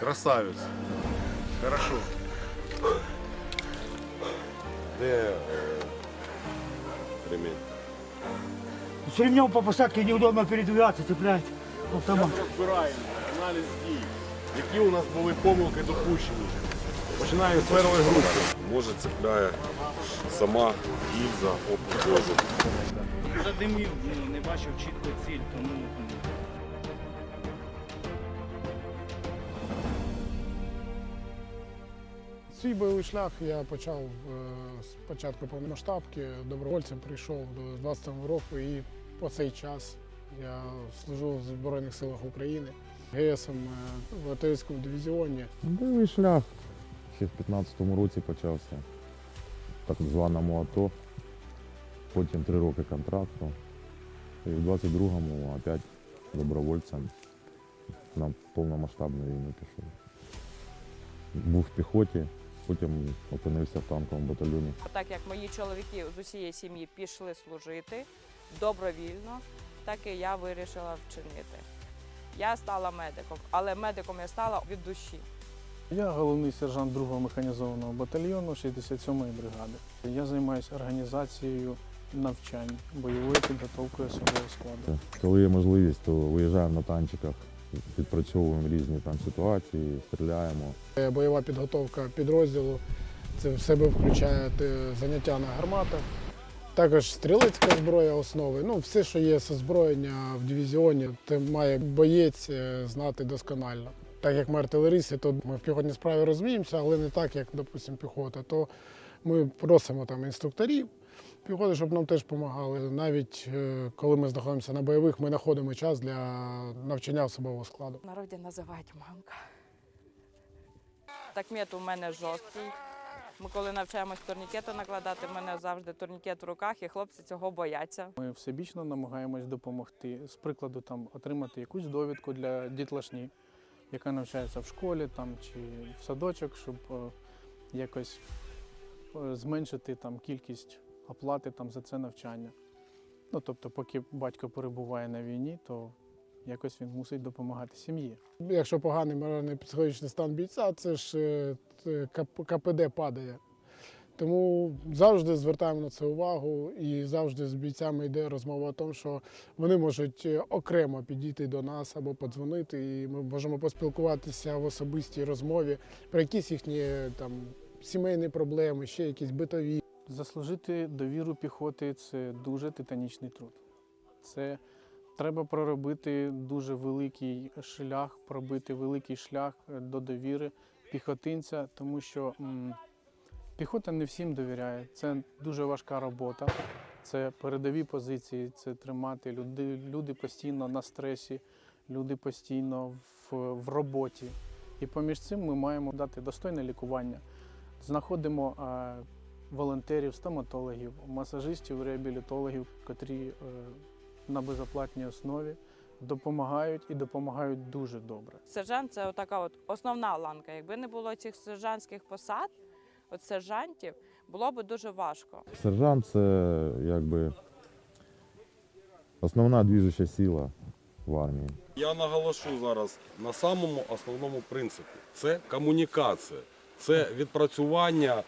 Красавець. Хорошо. Де е, ремінь? С ремнем по посадке неудобно передвигаться, цеплять автомат. Розбираємо аналіз дій. Які у нас були помилки допущені. Починаємо з першої групи. Може цепляє сама гільза об кожу. Задимів, ну, не бачив чітко ціль, тому Свій бойовий шлях я почав е, з початку повномасштабки. Добровольцем прийшов до 20 року і по цей час я служу в Збройних силах України. ГСом е, в артилерійському дивізіоні. Бойовий шлях ще в 15-му році почався, так званому АТО. Потім три роки контракту. І в 22-му опять добровольцем на повномасштабну війну пішов. Був в піхоті, потім опинився в танковому батальйоні. Так як мої чоловіки з усієї сім'ї пішли служити добровільно, так і я вирішила вчинити. Я стала медиком, але медиком я стала від душі. Я головний сержант 2-го механізованого батальйону 67-ї бригади. Я займаюся організацією навчань, бойовою підготовкою особового складу. Коли є можливість, то виїжджаємо на танчиках, відпрацьовуємо різні там ситуації, стріляємо. Е, Бойова підготовка підрозділу. Це в себе включає заняття на гарматах. Також стрілецька зброя основи. Ну, все, що є з озброєння в дивізіоні, те має боєць е, знати досконально. Так як ми артилеристи, то ми в піхотній справі розуміємося, але не так, як, допустимо, піхота. То ми просимо там інструкторів піхоти, щоб нам теж допомагали. Навіть е, коли ми знаходимося на бойових, ми знаходимо час для навчання особового складу. В народі називають мамка. Такмет у мене жорсткий. Ми коли навчаємось турнікети накладати, в мене завжди турнікет в руках, і хлопці цього бояться. Ми всебічно намагаємось допомогти. З прикладу, там отримати якусь довідку для дітлашні, яка навчається в школі там чи в садочок, щоб е, якось е, зменшити там кількість оплати там за це навчання. Ну тобто, поки батько перебуває на війні, то якось він мусить допомагати сім'ї. Якщо поганий моральний психологічний стан бійця, це ж е, КПД падає. Тому завжди звертаємо на це увагу і завжди з бійцями йде розмова про те, що вони можуть е, окремо підійти до нас або подзвонити, і ми можемо поспілкуватися в особистій розмові про якісь їхні там сімейні проблеми, ще якісь битові. Заслужити довіру піхоти це дуже титанічний труд. Це треба проробити дуже великий шлях, пробити великий шлях е, до довіри піхотинця, тому що м, піхота не всім довіряє. Це дуже важка робота. Це передові позиції, це тримати люди, люди постійно на стресі, люди постійно в, в роботі. І поміж цим ми маємо дати достойне лікування. Знаходимо е, волонтерів, стоматологів, масажистів, реабілітологів, котрі е, на безоплатній основі допомагають і допомагають дуже добре. Сержант це така от основна ланка. Якби не було цих сержантських посад, от сержантів, було б дуже важко. Сержант це якби основна двіжуща сила в армії. Я наголошу зараз на самому основному принципі: це комунікація, це відпрацювання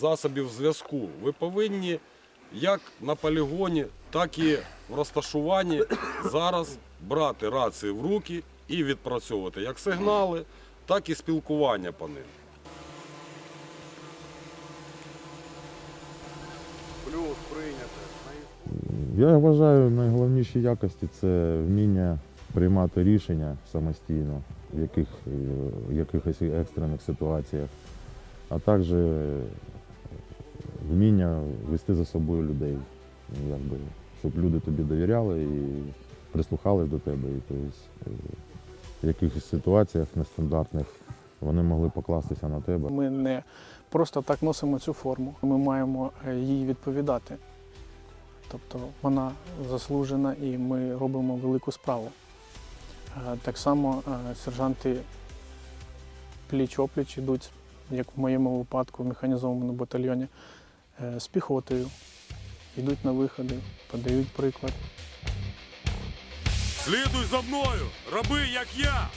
засобів зв'язку. Ви повинні як на полігоні, так і в розташуванні зараз брати рації в руки і відпрацьовувати як сигнали, так і спілкування по ним. Плюс прийняти. Я вважаю, найголовніші якості це вміння приймати рішення самостійно в яких, е, в якихось екстрених ситуаціях, а також вміння вести за собою людей, якби, щоб люди тобі довіряли і прислухались до тебе. І, тобто, в якихось ситуаціях нестандартних вони могли покластися на тебе. Ми не просто так носимо цю форму. Ми маємо е, їй відповідати. Тобто вона заслужена і ми робимо велику справу. Е, Так само сержанти пліч-опліч йдуть, як в моєму випадку в механізованому батальйоні, з піхотою, йдуть на виходи, подають приклад. Слідуй за мною, роби як я.